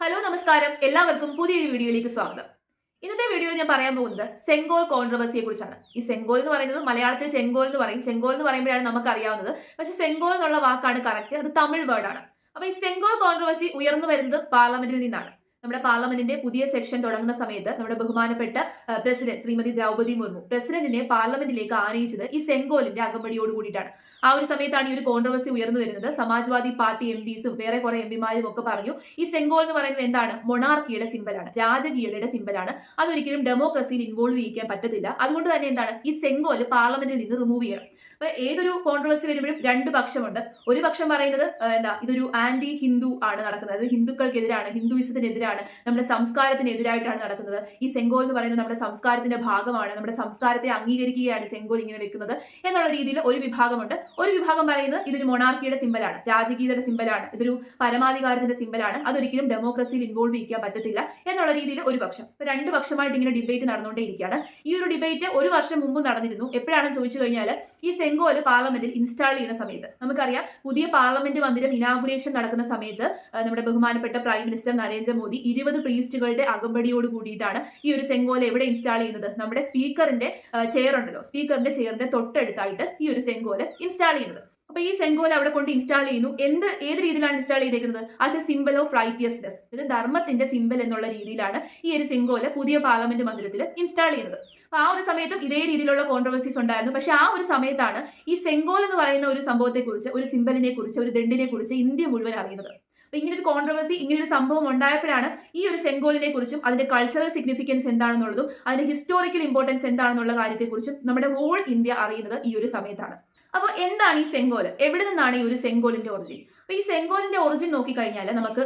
Hello നമസ്കാരം. എല്ലാവർക്കും പുതിയൊരു വീഡിയോയിലേക്ക് സ്വാഗതം. ഇന്നത്തെ വീഡിയോയിൽ ഞാൻ പറയാൻ പോകുന്നത് സെങ്കോൾ കോൺട്രവേഴ്സിയെ കുറിച്ചാണ്. ഈ സെങ്കോൾ എന്ന് പറയുന്നത് മലയാളത്തിൽ ചെങ്കോൾ എന്ന് പറയും. ചെങ്കോൾ എന്ന് പറയുമ്പോഴാണ് നമുക്ക് അറിയാവുന്നത്. പക്ഷെ സെങ്കോൾ എന്നുള്ള വാക്കാണ് കറക്റ്റ് അത് തമിഴ് വേർഡാണ് അപ്പൊ ഈ സെങ്കോൾ കോൺട്രവേഴ്സി ഉയർന്നു വരുന്നത് പാർലമെന്റിൽ നിന്നാണ്. നമ്മുടെ പാർലമെന്റിന്റെ പുതിയ സെക്ഷൻ തുടങ്ങുന്ന സമയത്ത് നമ്മുടെ ബഹുമാനപ്പെട്ട പ്രസിഡന്റ് ശ്രീമതി ദ്രൗപദി മുർമു പ്രസിഡന്റിനെ പാർലമെന്റിലേക്ക് ആനയിച്ചത് ഈ സെങ്കോലിന്റെ അകമ്പടിയോട് കൂടിയിട്ടാണ്. ആ ഒരു സമയത്താണ് ഈ ഒരു കോൺട്രവേഴ്സി ഉയർന്നു വരുന്നത്. സമാജ്വാദി പാർട്ടി എം പിസും വേറെ കുറെ എം പിമാരും ഒക്കെ പറഞ്ഞു ഈ സെങ്കോൾ എന്ന് പറയുന്നത് എന്താണ്? മൊണാർക്കിയുടെ സിമ്പലാണ് രാജകീയതയുടെ സിമ്പലാണ് അതൊരിക്കലും ഡെമോക്രസിയിൽ ഇൻവോൾവ് ചെയ്യിക്കാൻ പറ്റത്തില്ല. അതുകൊണ്ട് തന്നെ എന്താണ്? ഈ സെങ്കോൽ പാർലമെന്റിൽ നിന്ന് റിമൂവ് ചെയ്യണം. അപ്പൊ ഏതൊരു കോൺട്രവേഴ്സി വരുമ്പോഴും രണ്ട് പക്ഷമുണ്ട്. ഒരു പക്ഷം പറയുന്നത് എന്താ ഇതൊരു ആന്റി ഹിന്ദു ആണ് നടക്കുന്നത്. ഹിന്ദുക്കൾക്കെതിരാണ് ഹിന്ദുയിസത്തിനെതിരാണ് നമ്മുടെ സംസ്കാരത്തിനെതിരായിട്ടാണ് നടക്കുന്നത്. ഈ സെങ്കോൽ എന്ന് പറയുന്നത് നമ്മുടെ സംസ്കാരത്തിന്റെ ഭാഗമാണ് നമ്മുടെ സംസ്കാരത്തെ അംഗീകരിക്കുകയാണ് സെങ്കോൽ ഇങ്ങനെ വെക്കുന്നത് എന്നുള്ള രീതിയിൽ ഒരു വിഭാഗമുണ്ട്. ഒരു വിഭാഗം പറയുന്നത് ഇതൊരു മൊണാർക്കിയുടെ സിമ്പലാണ് രാജകീയതയുടെ സിമ്പലാണ് ഇതൊരു പരമാധികാരത്തിന്റെ സിമ്പലാണ് അതൊരിക്കലും ഡെമോക്രസിയിൽ ഇൻവോൾവ് ചെയ്യിക്കാൻ പറ്റത്തില്ല എന്നുള്ള രീതിയിൽ ഒരു പക്ഷം. രണ്ട് പക്ഷമായിട്ട് ഇങ്ങനെ ഡിബേറ്റ് നടന്നുകൊണ്ടേയിരിക്കുകയാണ്. ഈ ഒരു ഡിബേറ്റ് ഒരു വർഷം മുമ്പ് നടന്നിരുന്നു. എപ്പോഴാണെന്ന് ചോദിച്ചു കഴിഞ്ഞാൽ ഈ സെങ്കോൽ പാർലമെന്റിൽ ഇൻസ്റ്റാൾ ചെയ്യുന്ന സമയത്ത്. നമുക്കറിയാം പുതിയ പാർലമെന്റ് മന്ദിരം ഇനാഗുറേഷൻ നടക്കുന്ന സമയത്ത് നമ്മുടെ ബഹുമാനപ്പെട്ട പ്രൈം മിനിസ്റ്റർ നരേന്ദ്രമോദി ഇരുപത് പ്രീസ്റ്റുകളുടെ അകമ്പടിയോട് കൂടിയിട്ടാണ് ഈ ഒരു സെങ്കോൽ എവിടെ ഇൻസ്റ്റാൾ ചെയ്യുന്നത്? നമ്മുടെ സ്പീക്കറിന്റെ ചെയർ ഉണ്ടല്ലോ സ്പീക്കറിന്റെ ചെയറിന്റെ തൊട്ടടുത്തായിട്ട് ഈ ഒരു സെങ്കോൽ ഇൻസ്റ്റാൾ ചെയ്യുന്നത്. അപ്പൊ ഈ സെങ്കോൽ അവിടെ കൊണ്ട് ഇൻസ്റ്റാൾ ചെയ്യുന്നു. എന്ത് ഏത് രീതിയിലാണ് ഇൻസ്റ്റാൾ ചെയ്തേക്കുന്നത്? As a symbol of righteousness ഇത് ധർമ്മത്തിന്റെ സിംബൽ എന്നുള്ള രീതിയിലാണ് ഈ ഒരു സെങ്കോൽ പുതിയ പാർലമെന്റ് മന്ദിരത്തിൽ ഇൻസ്റ്റാൾ ചെയ്യുന്നത്. അപ്പൊ ആ ഒരു സമയത്തും ഇതേ രീതിയിലുള്ള കോൺട്രവേഴ്സീസ് ഉണ്ടായിരുന്നു. പക്ഷെ ആ ഒരു സമയത്താണ് ഈ സെങ്കോൽ എന്ന് പറയുന്ന ഒരു സംഭവത്തെക്കുറിച്ച് ഒരു സിംബലിനെ കുറിച്ച് ഒരു ദണ്ഡിനെ കുറിച്ച് ഇന്ത്യ മുഴുവൻ അറിയുന്നത്. അപ്പൊ ഇങ്ങനെ ഒരു കോൺട്രവേഴ്സി ഇങ്ങനെ ഒരു സംഭവം ഉണ്ടായപ്പോഴാണ് ഈ ഒരു സെങ്കോലിനെ കുറിച്ചും അതിന്റെ കൾച്ചറൽ സിഗ്നിഫിക്കൻസ് എന്താണെന്നുള്ളതും അതിന്റെ ഹിസ്റ്റോറിക്കൽ ഇമ്പോർട്ടൻസ് എന്താണെന്നുള്ള കാര്യത്തെക്കുറിച്ചും നമ്മുടെ ഹോൾ ഇന്ത്യ അറിയുന്നത് ഈ ഒരു സമയത്താണ്. അപ്പോൾ എന്താണ് ഈ സെങ്കോൽ എവിടെ നിന്നാണ് ഈ ഒരു സെങ്കോലിന്റെ ഒറിജിൻ അപ്പൊ ഈ സെങ്കോലിന്റെ ഒറിജിൻ നോക്കിക്കഴിഞ്ഞാൽ നമുക്ക്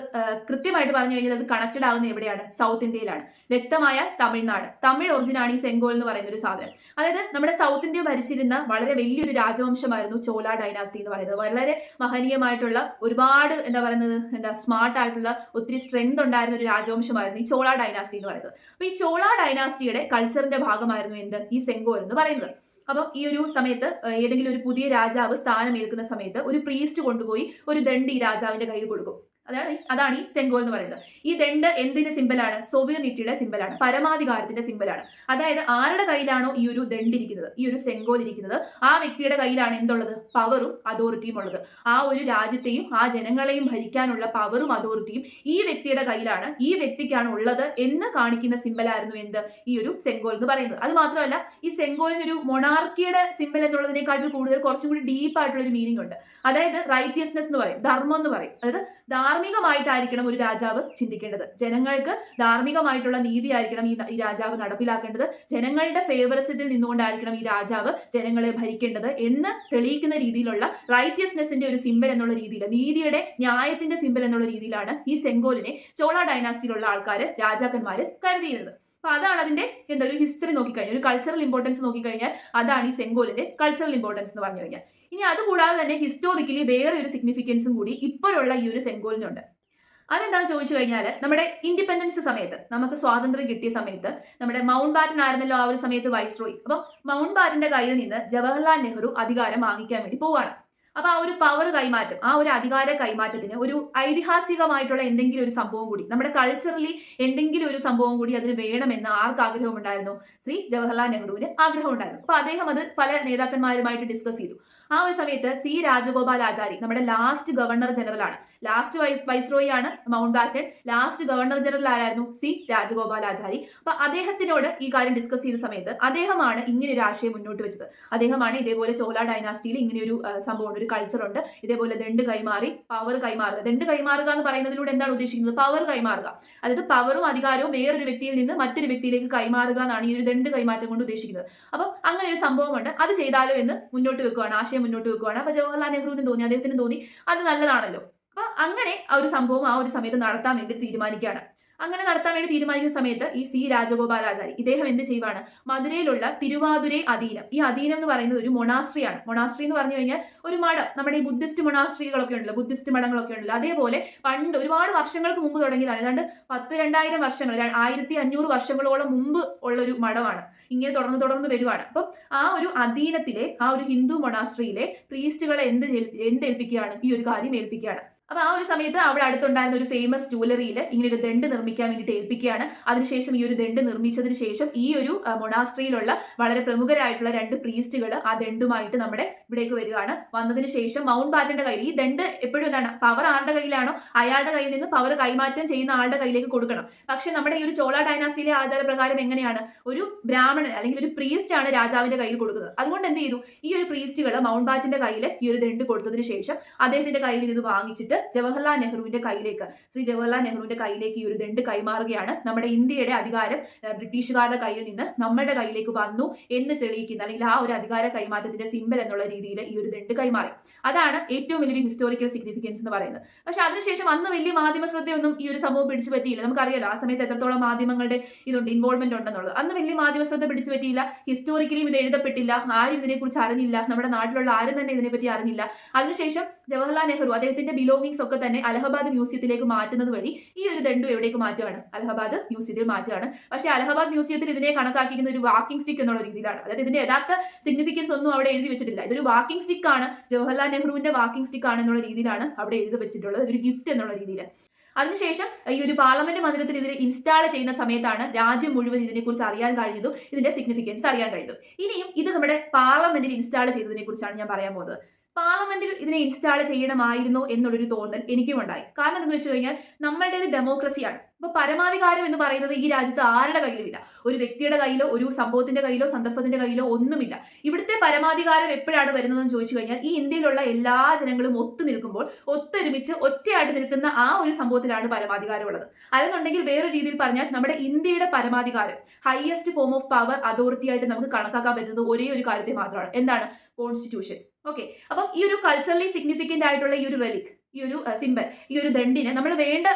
കൃത്യമായിട്ട് പറഞ്ഞു കഴിഞ്ഞാൽ അത് കണക്റ്റഡ് ആകുന്ന എവിടെയാണ്? സൗത്ത് ഇന്ത്യയിലാണ്. വ്യക്തമായ തമിഴ്നാട്. തമിഴ് ഒറിജിൻ ആണ് ഈ സെങ്കോൽ എന്ന് പറയുന്ന ഒരു സാധനം. അതായത് നമ്മുടെ സൗത്ത് ഇന്ത്യ ഭരിച്ചിരുന്ന വളരെ വലിയൊരു രാജവംശമായിരുന്നു ചോല ഡൈനാസ്റ്റി എന്ന് പറയുന്നത്. വളരെ മഹനീയമായിട്ടുള്ള ഒരുപാട് എന്താ പറയുന്നത് എന്താ സ്മാർട്ട് ആയിട്ടുള്ള ഒത്തിരി സ്ട്രെങ്ത് ഉണ്ടായിരുന്ന ഒരു രാജവംശമായിരുന്നു ഈ ചോള ഡൈനാസ്റ്റി എന്ന് പറയുന്നത്. അപ്പൊ ഈ ചോള ഡൈനാസ്റ്റിയുടെ കൾച്ചറിന്റെ ഭാഗമായിരുന്നു എന്ത്? ഈ സെങ്കോൽ എന്ന് പറയുന്നത്. അപ്പം ഈ ഒരു സമയത്ത് ഏതെങ്കിലും ഒരു പുതിയ രാജാവ് സ്ഥാനമേൽക്കുന്ന സമയത്ത് ഒരു പ്രീസ്റ്റ് കൊണ്ടുപോയി ഒരു ദണ്ഡി രാജാവിന്റെ കയ്യിൽ കൊടുക്കും. അതാണ് അതാണ് ഈ സെങ്കോൾ എന്ന് പറയുന്നത്. ഈ ദണ്ഡ് എന്തിന്റെ സിമ്പലാണ് സോവിയർണിറ്റിയുടെ സിമ്പലാണ് പരമാധികാരത്തിന്റെ സിമ്പലാണ് അതായത് ആരുടെ കയ്യിലാണോ ഈ ഒരു ദണ്ഡ് ഇരിക്കുന്നത് ഈ ഒരു സെങ്കോൽ ഇരിക്കുന്നത് ആ വ്യക്തിയുടെ കയ്യിലാണ് എന്തുള്ളത്? പവറും അതോറിറ്റിയും ഉള്ളത്. ആ ഒരു രാജ്യത്തെയും ആ ജനങ്ങളെയും ഭരിക്കാനുള്ള പവറും അതോറിറ്റിയും ഈ വ്യക്തിയുടെ കയ്യിലാണ് ഈ വ്യക്തിക്കാണ് ഉള്ളത് എന്ന് കാണിക്കുന്ന സിമ്പലായിരുന്നു എന്ത്? ഈ ഒരു സെങ്കോൽ എന്ന് പറയുന്നത്. അത് മാത്രമല്ല ഈ സെങ്കോലിന് ഒരു മൊണാർക്കിയുടെ സിമ്പൽ എന്നുള്ളതിനെക്കാട്ടിൽ കൂടുതൽ കുറച്ചും കൂടി ഡീപ്പ് ആയിട്ടുള്ള ഒരു മീനിങ് ഉണ്ട്. അതായത് റൈറ്റിയസ്നെസ് എന്ന് പറയും ധർമ്മം എന്ന് പറയും. അതായത് ധാർമ്മികമായിട്ടായിരിക്കണം ഒരു രാജാവ് ചിന്തിക്കേണ്ടത്. ജനങ്ങൾക്ക് ധാർമ്മികമായിട്ടുള്ള നീതി ആയിരിക്കണം ഈ ഈ രാജാവ് നടപ്പിലാക്കേണ്ടത്. ജനങ്ങളുടെ ഫേവറിസത്തിൽ നിന്നുകൊണ്ടായിരിക്കണം ഈ രാജാവ് ജനങ്ങളെ ഭരിക്കേണ്ടത് എന്ന് തെളിയിക്കുന്ന രീതിയിലുള്ള റൈറ്റിയസ്നെസിന്റെ ഒരു സിമ്പൽ എന്നുള്ള രീതിയിൽ നീതിയുടെ ന്യായത്തിന്റെ സിമ്പൽ എന്നുള്ള രീതിയിലാണ് ഈ സെങ്കോലിനെ ചോള ഡൈനാസ്റ്റിയിലുള്ള ആൾക്കാർ രാജാക്കന്മാർ കരുതിയിരുന്നത്. അപ്പൊ അതാണ് അതിന്റെ എന്താ ഒരു ഹിസ്റ്ററി നോക്കിക്കഴിഞ്ഞാൽ ഒരു കൾച്ചറൽ ഇമ്പോർട്ടൻസ് നോക്കിക്കഴിഞ്ഞാൽ അതാണ് ഈ സെങ്കോലിന്റെ കൾച്ചറൽ ഇമ്പോർട്ടൻസ് എന്ന് പറഞ്ഞു കഴിഞ്ഞാൽ. ഇനി അതുകൂടാതെ തന്നെ ഹിസ്റ്റോറിക്കലി വേറെ ഒരു സിഗ്നിഫിക്കൻസും കൂടി ഇപ്പോഴുള്ള ഈ ഒരു സെങ്കോലിനുണ്ട്. അതെന്താണെന്ന് ചോദിച്ചു കഴിഞ്ഞാൽ നമ്മുടെ ഇൻഡിപെൻഡൻസ് സമയത്ത് നമുക്ക് സ്വാതന്ത്ര്യം കിട്ടിയ സമയത്ത് നമ്മുടെ മൗണ്ട് ബാറ്റൻ ആയിരുന്നല്ലോ ആ ഒരു സമയത്ത് വൈസ്രോയി. അപ്പം മൗണ്ട് ബാറ്റന്റെ കയ്യിൽ നിന്ന് ജവഹർലാൽ നെഹ്റു അധികാരം വാങ്ങിക്കാൻ വേണ്ടി പോവാണ്. അപ്പൊ ആ ഒരു പവർ കൈമാറ്റം ആ ഒരു അധികാര കൈമാറ്റത്തിന് ഒരു ഐതിഹാസികമായിട്ടുള്ള എന്തെങ്കിലും ഒരു സംഭവം കൂടി നമ്മുടെ കൾച്ചറലി എന്തെങ്കിലും ഒരു സംഭവം കൂടി അതിന് വേണമെന്ന് ആർക്ക് ആഗ്രഹം ഉണ്ടായിരുന്നു ശ്രീ ജവഹർലാൽ നെഹ്റുവിന് ആഗ്രഹം ഉണ്ടായിരുന്നു അപ്പൊ അദ്ദേഹം അത് പല നേതാക്കന്മാരുമായിട്ട് ഡിസ്കസ് ചെയ്തു. ആ ഒരു സമയത്ത് സി രാജഗോപാൽ ആചാരി നമ്മുടെ ലാസ്റ്റ് ഗവർണർ ജനറൽ ആണ്. ലാസ്റ്റ് വൈസ് വൈസ്രോയി ആണ് Mountbatten last governor general ആരായിരുന്നു? C Rajagopalachari. അപ്പൊ അദ്ദേഹത്തിനോട് ഈ കാര്യം ഡിസ്കസ് ചെയ്ത സമയത്ത് അദ്ദേഹമാണ് ഇങ്ങനെ ഒരു ആശയം മുന്നോട്ട് വെച്ചത്. അദ്ദേഹമാണ് ഇതേപോലെ ചോല ഡൈനാസ്റ്റിയിൽ ഇങ്ങനെ ഒരു സംഭവം ഒരു കൾച്ചർ ഉണ്ട്. ഇതേപോലെ ദണ്ട് കൈമാറി പവർ കൈമാറുക. ദണ്ട് കൈമാറുക എന്ന് പറയുന്നതിലൂടെ എന്താണ് ഉദ്ദേശിക്കുന്നത്? പവർ കൈമാറുക. അതായത് പവറും അധികാരവും വേറൊരു വ്യക്തിയിൽ നിന്ന് മറ്റൊരു വ്യക്തിയിലേക്ക് കൈമാറുക എന്നാണ് ഈ ഒരു ദണ്ട് കൈമാറ്റം കൊണ്ട് ഉദ്ദേശിക്കുന്നത്. അപ്പം അങ്ങനെ ഒരു സംഭവമുണ്ട്. അത് ചെയ്താലോ എന്ന് മുന്നോട്ട് വെക്കുകയാണ് ആശയം മുന്നോട്ട് വെക്കുകയാണ് അപ്പൊ ജവഹർലാൽ നെഹ്റുവിന് തോന്നി അദ്ദേഹത്തിന് തോന്നി അത് നല്ലതാണല്ലോ. അപ്പൊ അങ്ങനെ ആ ഒരു സംഭവം ആ ഒരു സമയത്ത് നടത്താൻ വേണ്ടി തീരുമാനിക്കുകയാണ്. അങ്ങനെ നടത്താൻ വേണ്ടി തീരുമാനിക്കുന്ന സമയത്ത് ഈ സി രാജഗോപാലാചാരി ഇദ്ദേഹം എന്ത് ചെയ്യുവാണ്? മധുരയിലുള്ള തിരുവാതുരേ അധീനം. ഈ അധീനം എന്ന് പറയുന്നത് ഒരു മൊണാസ്ട്രിയാണ്. മൊണാസ്ട്രി എന്ന് പറഞ്ഞു കഴിഞ്ഞാൽ ഒരു മഠം നമ്മുടെ ഈ ബുദ്ധിസ്റ്റ് മൊണാസ്ട്രികളൊക്കെ ഉണ്ടല്ലോ ബുദ്ധിസ്റ്റ് മഠങ്ങളൊക്കെ ഉണ്ടല്ലോ. അതേപോലെ പണ്ട് ഒരുപാട് വർഷങ്ങൾക്ക് മുമ്പ് തുടങ്ങിയതാണ്. ഏതാണ്ട് പത്ത് രണ്ടായിരം വർഷങ്ങൾ ആയിരത്തി അഞ്ഞൂറ് വർഷങ്ങളോളം മുമ്പ് ഉള്ള ഒരു മഠമാണ്. ഇങ്ങനെ തുടർന്ന് തുടർന്ന് വരുവാണ്. അപ്പം ആ ഒരു അധീനത്തിലെ ആ ഒരു ഹിന്ദു മൊണാസ്ട്രിയിലെ പ്രീസ്റ്റുകളെ എന്ത് എന്ത് ഏൽപ്പിക്കുകയാണ്? ഈ ഒരു കാര്യം ഏൽപ്പിക്കുകയാണ്. അപ്പൊ ആ ഒരു സമയത്ത് അവിടെ അടുത്തുണ്ടായിരുന്ന ഒരു ഫേമസ് ജുവലറിയിൽ ഇങ്ങനെ ഒരു ദണ്ട് നിർമ്മിക്കാൻ വേണ്ടിയിട്ട് ഏൽപ്പിക്കുകയാണ്. അതിനുശേഷം ഈ ഒരു ദണ്ട് നിർമ്മിച്ചതിന് ശേഷം ഈ ഒരു മൊണാസ്ട്രിയിലുള്ള വളരെ പ്രമുഖരായിട്ടുള്ള രണ്ട് പ്രീസ്റ്റുകൾ ആ ദണ്ടുമായിട്ട് നമ്മുടെ ഇവിടേക്ക് വരികയാണ്. വന്നതിന് ശേഷം മൗണ്ട് ബാറ്റന്റെ കയ്യിൽ ഈ ദണ്ട് എപ്പോഴും എന്താണ് പവർ ആരുടെ കയ്യിലാണോ അയാളുടെ കയ്യിൽ നിന്ന് പവർ കൈമാറ്റം ചെയ്യുന്ന ആളുടെ കയ്യിലേക്ക് കൊടുക്കണം. പക്ഷെ നമ്മുടെ ഈ ഒരു ചോള ഡൈനാസ്റ്റിയിലെ ആചാരപ്രകാരം എങ്ങനെയാണ് ഒരു ബ്രാഹ്മണൻ അല്ലെങ്കിൽ ഒരു പ്രീസ്റ്റ് ആണ് രാജാവിന്റെ കയ്യിൽ കൊടുക്കുന്നത്. അതുകൊണ്ട് എന്ത് ചെയ്തു? ഈ ഒരു പ്രീസ്റ്റുകൾ മൗണ്ട് ബാറ്റിന്റെ കയ്യിൽ ഈ ഒരു ദണ്ട് കൊടുത്തതിന് ശേഷം അദ്ദേഹത്തിന്റെ കയ്യിൽ ഇത് വാങ്ങിച്ചിട്ട് ജവഹർലാൽ നെഹ്റുവിന്റെ കയ്യിലേക്ക്. ശ്രീ ജവഹർലാൽ നെഹ്റുവിന്റെ കയ്യിലേക്ക് ഈ ഒരു ദണ്ട് കൈമാറുകയാണ്. നമ്മുടെ ഇന്ത്യയുടെ അധികാരം ബ്രിട്ടീഷുകാരുടെ കയ്യിൽ നിന്ന് നമ്മുടെ കയ്യിലേക്ക് വന്നു എന്ന് തെളിയിക്കുന്ന അല്ലെങ്കിൽ ആ ഒരു അധികാര കൈമാറ്റത്തിന്റെ സിമ്പൽ എന്നുള്ള രീതിയിൽ ഈ ഒരു ദണ്ട് കൈമാറി. അതാണ് ഏറ്റവും വലിയൊരു ഹിസ്റ്റോറിക്കൽ സിഗ്നിഫിക്കൻസ് എന്ന് പറയുന്നത്. പക്ഷെ അതിനുശേഷം അന്ന് വലിയ മാധ്യമ ശ്രദ്ധയൊന്നും ഈ ഒരു സംഭവം പിടിച്ചു പറ്റിയില്ല. നമുക്കറിയാലോ ആ സമയത്ത് എത്രത്തോളം മാധ്യമങ്ങളുടെ ഇതുണ്ട് ഇൻവോൾവ്മെന്റ് ഉണ്ടെന്നുള്ളത്. അന്ന് വലിയ മാധ്യമ ശ്രദ്ധ പിടിച്ചു പറ്റിയില്ല ഹിസ്റ്റോറിക്കലിയും ഇത് എഴുതപ്പെട്ടില്ല ആരും ഇതിനെക്കുറിച്ച് അറിഞ്ഞില്ല നമ്മുടെ നാട്ടിലുള്ള ആരും തന്നെ ഇതിനെപ്പറ്റി അറിഞ്ഞില്ല. അതിനുശേഷം ജവഹർലാൽ നെഹ്റു അദ്ദേഹത്തിന്റെ ബിലോങ്ങിങ്സ് ഒക്കെ തന്നെ അലഹബാദ് മ്യൂസിയത്തിലേക്ക് മാറ്റുന്നത് വഴി ഈ ഒരു ദണ്ടു എവിടേക്ക് മാറ്റുകയാണ് അലഹബാദ് മ്യൂസിയത്തിൽ മാറ്റുകയാണ് പക്ഷെ അലഹബാദ് മ്യൂസിയത്തിൽ ഇതിനെ കണക്കാക്കിക്കുന്ന ഒരു വാക്കിംഗ് സ്റ്റിക്ക് എന്നുള്ള രീതിയിലാണ്. അതായത് ഇതിന്റെ യഥാർത്ഥ സിഗ്നിഫിക്കൻസ് ഒന്നും അവിടെ എഴുതി വെച്ചിട്ടില്ല. ഇതൊരു വാക്കിംഗ് സ്റ്റിക്കാണ് ജവഹർലാൽ നെഹ്റുവിന്റെ വാക്കിംഗ് സ്റ്റിക്ക് ആണ് എന്നുള്ള രീതിയിലാണ് അവിടെ എഴുതി വെച്ചിട്ടുള്ളത്. ഒരു ഗിഫ്റ്റ് എന്നുള്ള രീതിയിൽ അതിനുശേഷം ഈ ഒരു പാർലമെന്റ് മന്ദിരത്തിൽ ഇതിനെ ഇൻസ്റ്റാൾ ചെയ്യുന്ന സമയത്താണ് രാജ്യം മുഴുവൻ ഇതിനെക്കുറിച്ച് അറിയാൻ കഴിഞ്ഞതും ഇതിന്റെ സിഗ്നിഫിക്കൻസ് അറിയാൻ കഴിഞ്ഞതും. ഇനിയും ഇത് നമ്മുടെ പാർലമെന്റിൽ ഇൻസ്റ്റാൾ ചെയ്തതിനെ കുറിച്ചാണ് ഞാൻ പറയാൻ പോകുന്നത്. പാർലമെന്റിൽ ഇതിനെ ഇൻസ്റ്റാൾ ചെയ്യണമായിരുന്നു എന്നുള്ളൊരു തോന്നൽ എനിക്കും ഉണ്ടായി. കാരണം എന്താണെന്ന് വെച്ച് കഴിഞ്ഞാൽ നമ്മളുടേത് ഡെമോക്രസിയാണ് അപ്പൊ പരമാധികാരം എന്ന് പറയുന്നത് ഈ രാജ്യത്ത് ആരുടെ കയ്യിലുമില്ല. ഒരു വ്യക്തിയുടെ കയ്യിലോ ഒരു സംഭവത്തിന്റെ കയ്യിലോ സന്ദർഭത്തിന്റെ കയ്യിലോ ഒന്നുമില്ല. ഇവിടുത്തെ പരമാധികാരം എപ്പോഴാണ് വരുന്നതെന്ന് ചോദിച്ചു കഴിഞ്ഞാൽ ഈ ഇന്ത്യയിലുള്ള എല്ലാ ജനങ്ങളും ഒത്തു നിൽക്കുമ്പോൾ ഒത്തൊരുമിച്ച് ഒറ്റയായിട്ട് നിൽക്കുന്ന ആ ഒരു സംഭവത്തിലാണ് പരമാധികാരം ഉള്ളത് അല്ലെന്നുണ്ടെങ്കിൽ വേറൊരു രീതിയിൽ പറഞ്ഞാൽ നമ്മുടെ ഇന്ത്യയുടെ പരമാധികാരം highest form of power authority ആയിട്ട് നമുക്ക് കണക്കാക്കാൻ പറ്റുന്നത് ഒരേ ഒരു കാര്യത്തെ മാത്രമാണ്. എന്താണ്? കോൺസ്റ്റിറ്റ്യൂഷൻ ഓക്കെ അപ്പം ഈ ഒരു കൾച്ചറലി സിഗ്നിഫിക്കന്റ് ആയിട്ടുള്ള ഈ ഒരു റെലിക് ഈ ഒരു സിമ്പൽ ഈ ഒരു ദണ്ടിന് നമ്മൾ വേണ്ട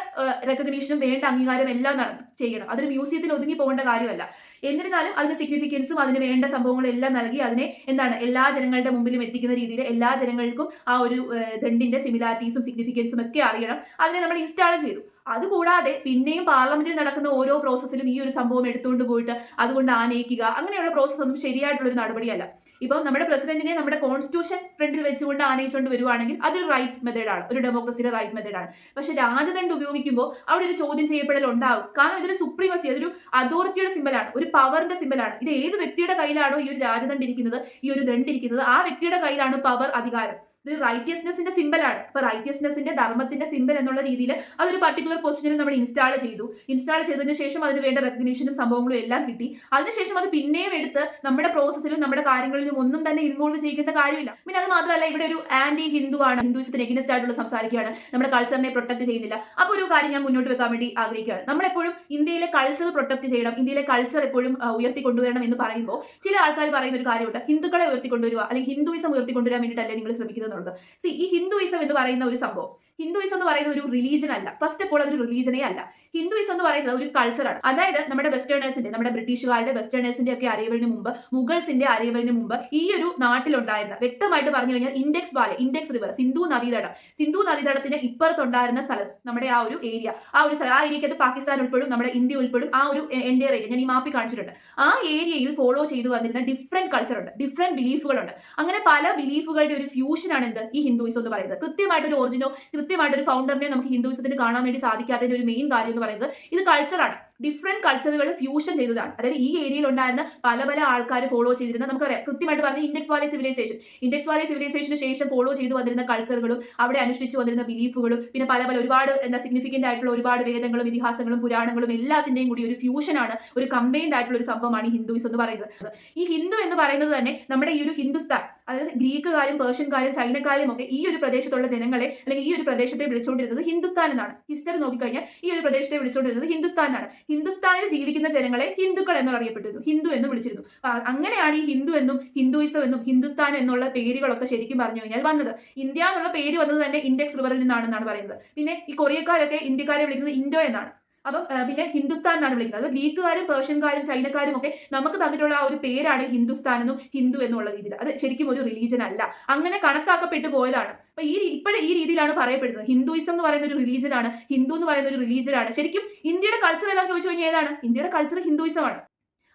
റെക്കഗ്നീഷനും വേണ്ട അംഗീകാരം എല്ലാം ചെയ്യണം. അതൊരു മ്യൂസിയത്തിൽ ഒതുങ്ങി പോകേണ്ട കാര്യമല്ല. എന്നിരുന്നാലും അതിന് സിഗ്നിഫിക്കൻസും അതിന് വേണ്ട സംഭവങ്ങളും എല്ലാം നൽകി അതിനെ എന്താണ് എല്ലാ ജനങ്ങളുടെ മുമ്പിലും എത്തിക്കുന്ന രീതിയിൽ എല്ലാ ജനങ്ങൾക്കും ആ ഒരു ദണ്ടിന്റെ സിമിലാരിറ്റീസും സിഗ്നിഫിക്കൻസും ഒക്കെ അറിയണം. അതിനെ നമ്മൾ ഇൻസ്റ്റാൾ ചെയ്തു. അതുകൂടാതെ പിന്നെയും പാർലമെന്റിൽ നടക്കുന്ന ഓരോ പ്രോസസ്സിലും ഈ ഒരു സംഭവം എടുത്തുകൊണ്ട് പോയിട്ട് അതുകൊണ്ട് ആനയിക്കുക അങ്ങനെയുള്ള പ്രോസസ്സൊന്നും ശരിയായിട്ടുള്ളൊരു നടപടിയല്ല. ഇപ്പം നമ്മുടെ പ്രസിഡന്റിനെ നമ്മുടെ കോൺസ്റ്റിറ്റ്യൂഷൻ ഫ്രണ്ടിൽ വെച്ചുകൊണ്ട് ആനയിച്ചുകൊണ്ട് വരുവാണെങ്കിൽ അതൊരു റൈറ്റ് മെത്തേഡാണ് ഒരു ഡെമോക്രസിയുടെ റൈറ്റ് മെത്തേഡാണ് പക്ഷെ രാജദണ്ഡ് ഉപയോഗിക്കുമ്പോൾ അവിടെ ഒരു ചോദ്യം ചെയ്യപ്പെടൽ ഉണ്ടാവും കാരണം ഇതൊരു സുപ്രീമസി അതൊരു അതോറിറ്റിയുടെ സിമ്പലാണ് ഒരു പവറിന്റെ സിമ്പലാണ് ഇത് ഏത് വ്യക്തിയുടെ കയ്യിലാണോ ഈ ഒരു രാജദണ്ഡ് ഇരിക്കുന്നത് ഈ ഒരു ദണ്ഡ് ഇരിക്കുന്നത് ആ വ്യക്തിയുടെ കയ്യിലാണ് പവർ അധികാരം. ഇത് റൈറ്റിയസ്നെസിന്റെ സിമ്പലാണ് അപ്പൊ റൈറ്റിയസ്നെസിന്റെ ധർമ്മത്തിന്റെ സിമ്പൽ എന്നുള്ള രീതിയിൽ അതൊരു പർട്ടിക്കുലർ പൊസിഷനിൽ നമ്മൾ ഇൻസ്റ്റാൾ ചെയ്തു. ഇൻസ്റ്റാൾ ചെയ്തതിനു ശേഷം അതിന് വേണ്ട റെക്കഗ്നീഷനും സംഭവങ്ങളും എല്ലാം കിട്ടി. അതിനുശേഷം അത് പിന്നെയും എടുത്ത് നമ്മുടെ പ്രോസസ്സിലും നമ്മുടെ കാര്യങ്ങളിലും ഒന്നും തന്നെ ഇൻവോൾവ് ചെയ്യേണ്ട കാര്യമില്ല. പിന്നെ അത് മാത്രമല്ല ഇവിടെ ഒരു ആന്റി ഹിന്ദു ആണ്. ഹിന്ദുസത്തിന് എഗിനസ്റ്റ് ആയിട്ടുള്ള സംസാരിക്കുകയാണ്. നമ്മുടെ കൾച്ചറിനെ പ്രൊട്ടക്ട് ചെയ്യുന്നില്ല. അപ്പോൾ ഒരു കാര്യം ഞാൻ മുന്നോട്ട് വെക്കാൻ വേണ്ടി ആഗ്രഹിക്കുകയാണ്. നമ്മളെപ്പോഴും ഇന്ത്യയിലെ കൾച്ചർ പ്രൊട്ടക്ട് ചെയ്യണം. ഇന്ത്യയിലെ കൾച്ചർ എപ്പോഴും ഉയർത്തി കൊണ്ടുവരണം എന്ന് പറയുമ്പോൾ ചില ആൾക്കാർ പറയുന്ന ഒരു കാര്യമുണ്ട്. ഹിന്ദുക്കളെ ഉയർത്തിക്കൊണ്ടുവരിക അല്ലെങ്കിൽ ഹിന്ദുയിസം ഉയർത്തിക്കൊണ്ടുവരാൻ വേണ്ടിയിട്ടല്ലേ നിങ്ങൾ ശ്രമിക്കുന്നത് എന്നുള്ളത് സി ഈ ഹിന്ദുയിസം എന്ന് പറയുന്ന ഒരു സംഭവം. ഹിന്ദുയിസം എന്ന് പറയുന്ന ഒരു റിലീജിയൻ അല്ല. ഫസ്റ്റ് ഓഫ് അതൊരു റിലീജനേ അല്ല. ഹിന്ദുയിസം എന്ന് പറയുന്നത് ഒരു കൾച്ചറാണ് അതായത് നമ്മുടെ വെസ്റ്റേണേഴ്സിന്റെ നമ്മുടെ ബ്രിട്ടീഷുകാരുടെ വെസ്റ്റേണേഴ്സിന്റെ ഒക്കെ അറിയവലിന് മുമ്പ് മുഗൾസിന്റെ അറിയവലിന് മുമ്പ് ഈ ഒരു നാട്ടിലുണ്ടായിരുന്ന വ്യക്തമായിട്ട് പറഞ്ഞു കഴിഞ്ഞാൽ ഇൻഡെക്സ് വാല ഇൻഡെക്സ് റിവർ സിന്ധു നദീതടം. സിന്ധു നദീതടത്തിന്റെ ഇപ്പുറത്തുണ്ടായിരുന്ന സ്ഥലം നമ്മുടെ ആ ഒരു ഏരിയ ആ ഒരു ആ ഏരിയക്കകത്ത് പാകിസ്ഥാൻ ഉൾപ്പെടും നമ്മുടെ ഇന്ത്യ ഉൾപ്പെടും ആ ഒരു എന്റെ ഏരിയ ഞാൻ ഈ മാപ്പി കാണിച്ചിട്ടുണ്ട്. ആ ഏരിയയിൽ ഫോളോ ചെയ്തു വന്നിരുന്ന ഡിഫറെന്റ് കൾച്ചർ ഉണ്ട് ഡിഫറെന്റ് ബിലീഫുകളുണ്ട് അങ്ങനെ പല ബിലീഫുകളുടെ ഒരു ഫ്യൂഷനാണ് എന്ത്? ഈ ഹിന്ദുയിസം എന്ന് പറയുന്നത്. കൃത്യമായിട്ട് ഒരു ഒറിജിനോ കൃത്യമായിട്ട് ഒരു ഫൗണ്ടറിനെ നമുക്ക് ഹിന്ദുയിസത്തിന് കാണാൻ വേണ്ടി സാധിക്കാത്തതിന്റെ ഒരു മെയിൻ കാര്യം എന്ന് പറയുന്നത് ഇത് കൾച്ചറാണ് ഡിഫറെന്റ് കൾച്ചറുകൾ ഫ്യൂഷൻ ചെയ്തതാണ്. അതായത് ഈ ഏരിയയിൽ ഉണ്ടായിരുന്ന പല പല ആൾക്കാർ ഫോളോ ചെയ്തിരുന്ന നമുക്കറിയാം. കൃത്യമായിട്ട് പറഞ്ഞ Indus valley civilisation Indus valley സിവിലൈസേഷന് ശേഷം ഫോളോ ചെയ്തു വന്നിരുന്ന കൾച്ചറുകളും അവിടെ അനുഷ്ഠിച്ചു വന്നിരുന്ന ബിലീഫുകളും പിന്നെ പല പല ഒരുപാട് എന്താ സിഗ്നിഫിക്കന്റ് ആയിട്ടുള്ള ഒരുപാട് വേദങ്ങളും ഇതിഹാസങ്ങളും പുരാണങ്ങളും എല്ലാത്തിന്റെയും കൂടി ഒരു ഫ്യൂഷനാണ് ഒരു കമ്പൈൻഡ് ആയിട്ടുള്ള ഒരു സംഭവമാണ് ഈ എന്ന് പറയുന്നത്. ഈ ഹിന്ദു എന്ന് പറയുന്നത് തന്നെ നമ്മുടെ ഈ ഒരു ഹിന്ദുസ്ഥാൻ അതായത് ഗ്രീക്കുകാരും പേർഷ്യൻകാരും ചൈനക്കാരും ഒക്കെ ഈ ഒരു പ്രദേശത്തുള്ള ജനങ്ങളെ അല്ലെങ്കിൽ ഈ ഒരു പ്രദേശത്തെ വിളിച്ചുകൊണ്ടിരുന്നത് ഹിന്ദുസ്ഥാൻ എന്നാണ്. ഹിസ്റ്ററി നോക്കിക്കഴിഞ്ഞാൽ ഈ ഒരു പ്രദേശത്തെ വിളിച്ചുകൊണ്ടിരുന്നത് ഹിന്ദുസ്ഥാനാണ് ഹിന്ദുസ്ഥാനിൽ ജീവിക്കുന്ന ജനങ്ങളെ ഹിന്ദുക്കൾ എന്ന് അറിയപ്പെട്ടിരുന്നു ഹിന്ദു എന്ന് വിളിച്ചിരുന്നു. അങ്ങനെയാണ് ഈ ഹിന്ദു എന്നും ഹിന്ദുയിസം എന്നും ഹിന്ദുസ്ഥാൻ എന്നുള്ള പേരുകളൊക്കെ ശരിക്കും പറഞ്ഞു കഴിഞ്ഞാൽ വന്നത്. ഇന്ത്യ എന്നുള്ള പേര് വന്നത് തന്നെ ഇൻഡെക്സ് റിവറിൽ നിന്നാണെന്നാണ് പറയുന്നത്. പിന്നെ ഈ കൊറിയക്കാരൊക്കെ ഇന്ത്യക്കാരെ വിളിക്കുന്നത് ഇൻഡോ എന്നാണ്. അപ്പം പിന്നെ ഹിന്ദുസ്ഥാൻ എന്നാണ് വിളിക്കുന്നത്. അത് ഗ്രീക്കുകാരും പേർഷ്യൻകാരും ചൈനക്കാരും ഒക്കെ നമുക്ക് തന്നിട്ടുള്ള ആ ഒരു പേരാണ് ഹിന്ദുസ്ഥാൻ എന്നും ഹിന്ദു എന്നുള്ള രീതിയിൽ. അത് ശരിക്കും ഒരു റിലീജൻ അല്ല. അങ്ങനെ കണക്കാക്കപ്പെട്ടു പോയതാണ്. അപ്പൊ ഈ ഇപ്പോഴും ഈ രീതിയിലാണ് പറയപ്പെടുന്നത്. ഹിന്ദുയിസം എന്ന് പറയുന്ന ഒരു റിലീജനാണ് ഹിന്ദു എന്ന് പറയുന്ന ഒരു റിലീജനാണ് ശരിക്കും ഇന്ത്യയുടെ കൾച്ചർ ഏതാണെന്ന് ചോദിച്ചു കഴിഞ്ഞാൽ ഏതാണ്? ഇന്ത്യയുടെ കൾച്ചർ ഹിന്ദുയിസമാണ്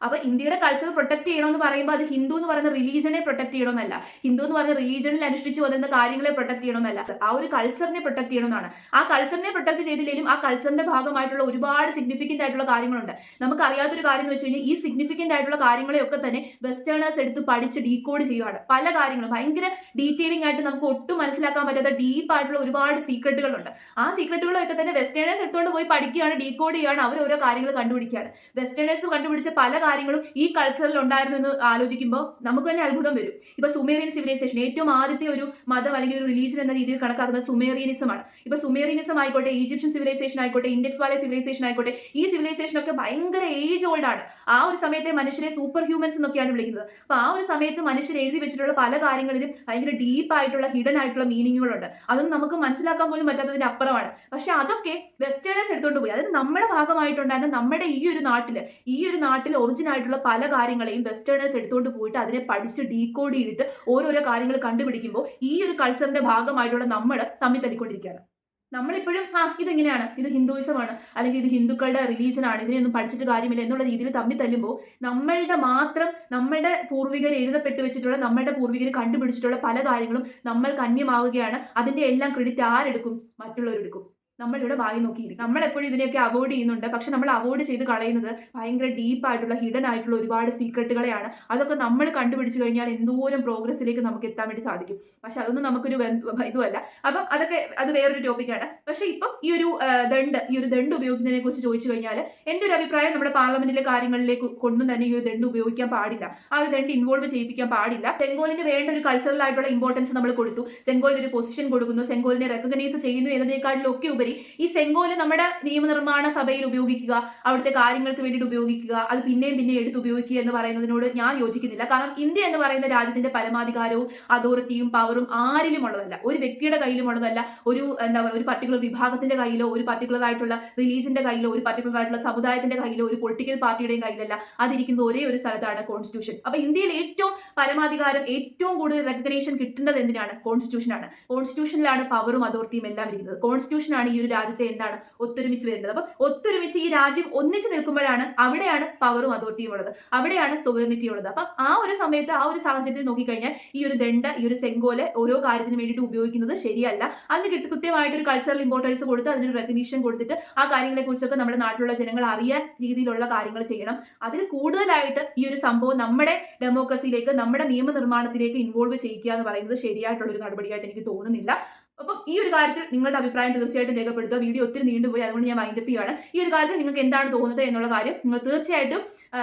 അപ്പൊ ഇന്ത്യയുടെ കൾച്ചർ പ്രൊട്ടക്ട് ചെയ്യണമെന്ന് പറയുമ്പോൾ അത് ഹിന്ദു എന്ന് പറയുന്ന റിലീജനെ പ്രൊട്ടക്ട് ചെയ്യണമെന്നല്ല ഹിന്ദു എന്ന് പറയുന്ന റിലീജനിൽ അനുഷ്ഠിച്ച് വന്നിരുന്ന കാര്യങ്ങളെ പ്രൊട്ടക്ട് ചെയ്യണമെന്നല്ല ആ ഒരു കൾച്ചറിനെ പ്രൊട്ടക്ട് ചെയ്യണമെന്നാണ് ആ കൾച്ചറിനെ പ്രൊട്ടക്ട് ചെയ്തില്ലെങ്കിലും ആ കൾച്ചറിന്റെ ഭാഗമായിട്ടുള്ള ഒരുപാട് സിഗ്നിഫിക്കന്റ് ആയിട്ടുള്ള കാര്യങ്ങളുണ്ട്. നമുക്ക് അറിയാത്തൊരു കാര്യം എന്ന് വെച്ച് കഴിഞ്ഞാൽ ഈ സിഗ്നിഫിക്കന്റ് ആയിട്ടുള്ള കാര്യങ്ങളെയൊക്കെ തന്നെ വെസ്റ്റേണേഴ്സ് എടുത്ത് പഠിച്ച് ഡീകോഡ് ചെയ്യുകയാണ് പല കാര്യങ്ങളും. ഭയങ്കര ഡീറ്റെയിലിംഗ് ആയിട്ട് നമുക്ക് ഒട്ടും മനസ്സിലാക്കാൻ പറ്റാത്ത ഡീപ്പ് ആയിട്ടുള്ള ഒരുപാട് സീക്രട്ടുകളുണ്ട് ആ സീക്രട്ടുകളൊക്കെ തന്നെ വെസ്റ്റേണേഴ്സ് എടുത്തുകൊണ്ട് പോയി പഠിക്കുകയാണ് ഡീകോഡ് ചെയ്യുകയാണ് അവർ ഓരോ കാര്യങ്ങൾ കണ്ടുപിടിക്കുകയാണ്. വെസ്റ്റേണേഴ്സ് കണ്ടുപിടിച്ച പല കാര്യങ്ങളും ഈ കൾച്ചറിൽ ഉണ്ടായിരുന്നു എന്ന് ആലോചിക്കുമ്പോൾ നമുക്ക് തന്നെ അത്ഭുതം വരും. ഇപ്പൊ സുമേറിയൻ സിവിലൈസേഷൻ ഏറ്റവും ആദ്യത്തെ ഒരു മതം അല്ലെങ്കിൽ ഒരു റിലീജിയൻ എന്ന രീതിയിൽ കണക്കാക്കുന്നത് സുമേറിയനിസമാണ് ഇപ്പൊ സുമേറിയനിസം ആയിക്കോട്ടെ ഈജിപ്ഷ്യൻ സിവിലൈസേഷൻ ആയിക്കോട്ടെ ഇൻഡെക്സ് വാലി സിവിലൈസേഷൻ ആയിക്കോട്ടെ ഈ സിവിലൈസേഷൻ ഒക്കെ ഭയങ്കര ഏജ് ഓൾഡ് ആണ്. ആ ഒരു സമയത്തെ മനുഷ്യരെ സൂപ്പർ ഹ്യൂമൻസ് എന്നൊക്കെയാണ് വിളിക്കുന്നത്. അപ്പൊ ആ ഒരു സമയത്ത് മനുഷ്യർ എഴുതി വെച്ചിട്ടുള്ള പല കാര്യങ്ങളിലും ഭയങ്കര ഡീപ്പ് ആയിട്ടുള്ള ഹിഡൻ ആയിട്ടുള്ള മീനിങ്ങുകളുണ്ട് അതൊന്നും നമുക്ക് മനസ്സിലാക്കാൻ പോലും പറ്റാത്തതിന്റെ അപ്പുറമാണ്. പക്ഷെ അതൊക്കെ വെസ്റ്റേണേഴ്സ് എടുത്തോണ്ട് പോയി. അതായത് നമ്മുടെ ഭാഗമായിട്ടുണ്ടായിരുന്ന നമ്മുടെ ഈ ഒരു നാട്ടിൽ ഈ ഒരു നാട്ടിൽ ആയിട്ടുള്ള പല കാര്യങ്ങളെയും വെസ്റ്റേണേഴ്സ് എടുത്തുകൊണ്ട് പോയിട്ട് അതിനെ പഠിച്ച് ഡീകോഡ് ചെയ്തിട്ട് ഓരോരോ കാര്യങ്ങൾ കണ്ടുപിടിക്കുമ്പോൾ ഈ ഒരു കൾച്ചറിന്റെ ഭാഗമായിട്ടുള്ള നമ്മൾ തമ്മിൽ തല്ലിക്കൊണ്ടിരിക്കുകയാണ്. നമ്മളിപ്പോഴും ആ ഇതെങ്ങനെയാണ്? ഇത് ഹിന്ദുയിസമാണ് അല്ലെങ്കിൽ ഇത് ഹിന്ദുക്കളുടെ റിലീജൻ ആണ്. ഇതിനെയൊന്നും പഠിച്ചിട്ട് കാര്യമില്ല എന്നുള്ള രീതിയിൽ തമ്മിൽ തല്ലുമ്പോൾ നമ്മളുടെ മാത്രം നമ്മളുടെ പൂർവികർ എഴുതപ്പെട്ട് വെച്ചിട്ടുള്ള നമ്മളുടെ പൂർവികർ കണ്ടുപിടിച്ചിട്ടുള്ള പല കാര്യങ്ങളും നമ്മൾക്ക് അന്യമാവുകയാണ് അതിന്റെ എല്ലാം ക്രെഡിറ്റ് ആരെടുക്കും? മറ്റുള്ളവരെടുക്കും. നമ്മളിവിടെ വായി നോക്കിയിരിക്കും. നമ്മൾ എപ്പോഴും ഇതിനെയൊക്കെ അവോയ്ഡ് ചെയ്യുന്നുണ്ട്. പക്ഷെ നമ്മൾ അവോയ്ഡ് ചെയ്ത് കളയുന്നത് ഭയങ്കര ഡീപ്പ് ആയിട്ടുള്ള ഹിഡൻ ആയിട്ടുള്ള ഒരുപാട് സീക്രട്ടുകളെയാണ് അതൊക്കെ നമ്മൾ കണ്ടുപിടിച്ചു കഴിഞ്ഞാൽ എന്തോരം പ്രോഗ്രസ്സിലേക്ക് നമുക്ക് എത്താൻ വേണ്ടി സാധിക്കും. പക്ഷെ അതൊന്നും നമുക്കൊരു ഇതുമല്ല. അപ്പം അതൊക്കെ അത് വേറൊരു ടോപ്പിക്കാണ് പക്ഷെ ഇപ്പം ഈ ഒരു ദണ്ട് ഈ ഒരു ദണ്ട് ഉപയോഗിക്കുന്നതിനെ കുറിച്ച് ചോദിച്ചു കഴിഞ്ഞാൽ എന്റെ ഒരു അഭിപ്രായം നമ്മുടെ പാർലമെന്റിലെ കാര്യങ്ങളിലേക്ക് കൊണ്ടും തന്നെ ഈ ഒരു ദണ്ട് ഉപയോഗിക്കാൻ പാടില്ല. ആ ഒരു ദണ്ട് ഇൻവോൾവ് ചെയ്യിപ്പിക്കാൻ പാടില്ല. സെങ്കോലിന് വേണ്ട ഒരു കൾച്ചറൽ ആയിട്ടുള്ള ഇമ്പോർട്ടൻസ് നമ്മൾ കൊടുത്തു. സെങ്കോലിന് ഒരു പൊസിഷൻ കൊടുക്കുന്നു. സെങ്കോലിനെ റെക്കഗ്നൈസ് ചെയ്യുന്നു എന്നതിനേക്കാളിലും ഒക്കെ ഉപരി ഈ സെങ്കോൽ നമ്മുടെ നിയമനിർമ്മാണ സഭയിൽ ഉപയോഗിക്കുക അവിടുത്തെ കാര്യങ്ങൾക്ക് വേണ്ടിയിട്ട് ഉപയോഗിക്കുക അത് പിന്നെയും പിന്നെയും എടുത്ത് ഉപയോഗിക്കുക എന്ന് പറയുന്നതിനോട് ഞാൻ യോജിക്കുന്നില്ല. കാരണം ഇന്ത്യ എന്ന് പറയുന്ന രാജ്യത്തിന്റെ പരമാധികാരവും അതോറിറ്റിയും പവറും ആരിലും ഉള്ളതല്ല. ഒരു വ്യക്തിയുടെ കയ്യിലും ഉള്ളതല്ല. ഒരു എന്താ പറയുക ഒരു പർട്ടിക്കുലർ വിഭാഗത്തിന്റെ കയ്യിലോ ഒരു പർട്ടിക്കുലർ ആയിട്ടുള്ള റിലീജിന്റെ കയ്യിലോ ഒരു പർട്ടിക്കുലർ ആയിട്ടുള്ള സമുദായത്തിന്റെ കയ്യിലോ ഒരു പൊളിറ്റിക്കൽ പാർട്ടിയുടെയും കയ്യിലല്ല. അതിരിക്കുന്ന ഒരേ ഒരു സ്ഥലത്താണ് കോൺസ്റ്റിറ്റ്യൂഷൻ അപ്പൊ ഇന്ത്യയിൽ ഏറ്റവും പരമാധികാരം ഏറ്റവും കൂടുതൽ റെക്കഗ്നേഷൻ കിട്ടേണ്ടത് എന്തിനാണ്? കോൺസ്റ്റിറ്റ്യൂഷനാണ് കോൺസ്റ്റിറ്റ്യൂഷനിലാണ് പവറും അതോറിറ്റിയും എല്ലാം ഇരിക്കുന്നത്. കോൺസ്റ്റിറ്റ്യൂഷനാണ് ഈ ഒരു രാജ്യത്തെ എന്താണ്? ഒത്തൊരുമിച്ച് വരേണ്ടത് അപ്പം ഒത്തൊരുമിച്ച് ഈ രാജ്യം ഒന്നിച്ച് നിൽക്കുമ്പോഴാണ് അവിടെയാണ് പവറും അതോറിറ്റിയും ഉള്ളത്. അവിടെയാണ് സോവറിനിറ്റി ഉള്ളത്. അപ്പം ആ ഒരു സമയത്ത് ആ ഒരു സാഹചര്യത്തിൽ നോക്കിക്കഴിഞ്ഞാൽ ഈ ഒരു ദണ്ഡ് ഈ ഒരു സെങ്കോൽ ഓരോ കാര്യത്തിന് വേണ്ടിയിട്ട് ഉപയോഗിക്കുന്നത് ശരിയല്ല. അതിന് കിട്ടി കൃത്യമായിട്ടൊരു കൾച്ചറൽ ഇമ്പോർട്ടൻസ് കൊടുത്ത് അതിനൊരു റെക്കഗ്നീഷൻ കൊടുത്തിട്ട് ആ കാര്യങ്ങളെ കുറിച്ചൊക്കെ നമ്മുടെ നാട്ടിലുള്ള ജനങ്ങൾ അറിയാൻ രീതിയിലുള്ള കാര്യങ്ങൾ ചെയ്യണം. അതിൽ കൂടുതലായിട്ട് ഈ ഒരു സംഭവം നമ്മുടെ ഡെമോക്രസിയിലേക്ക് നമ്മുടെ നിയമനിർമ്മാണത്തിലേക്ക് ഇൻവോൾവ് ചെയ്യിക്കുക എന്ന് പറയുന്നത് ശരിയായിട്ടുള്ള ഒരു നടപടിയായിട്ട് എനിക്ക് തോന്നുന്നില്ല. അപ്പം ഈ ഒരു കാര്യത്തിൽ നിങ്ങളുടെ അഭിപ്രായം തീർച്ചയായിട്ടും രേഖപ്പെടുത്തുക. വീഡിയോ ഒത്തിരി നീണ്ടുപോയി അതുകൊണ്ട് ഞാൻ വൈൻഡപ്പ് ചെയ്യുകയാണ് ഈ ഒരു കാര്യത്തിൽ നിങ്ങൾക്ക് എന്താണ് തോന്നുന്നത് എന്നുള്ള കാര്യം നിങ്ങൾ തീർച്ചയായിട്ടും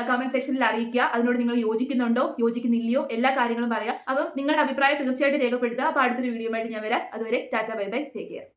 കമന്റ് സെക്ഷനിൽ അറിയിക്കുക. അതിനോട് നിങ്ങൾ യോജിക്കുന്നുണ്ടോ യോജിക്കുന്നില്ലയോ എല്ലാ കാര്യങ്ങളും പറയാം അപ്പം നിങ്ങളുടെ അഭിപ്രായം തീർച്ചയായിട്ടും രേഖപ്പെടുത്തുക. അപ്പോൾ അടുത്തൊരു വീഡിയോ ആയിട്ട് ഞാൻ വരാം. അതുവരെ tata bye bye. Take care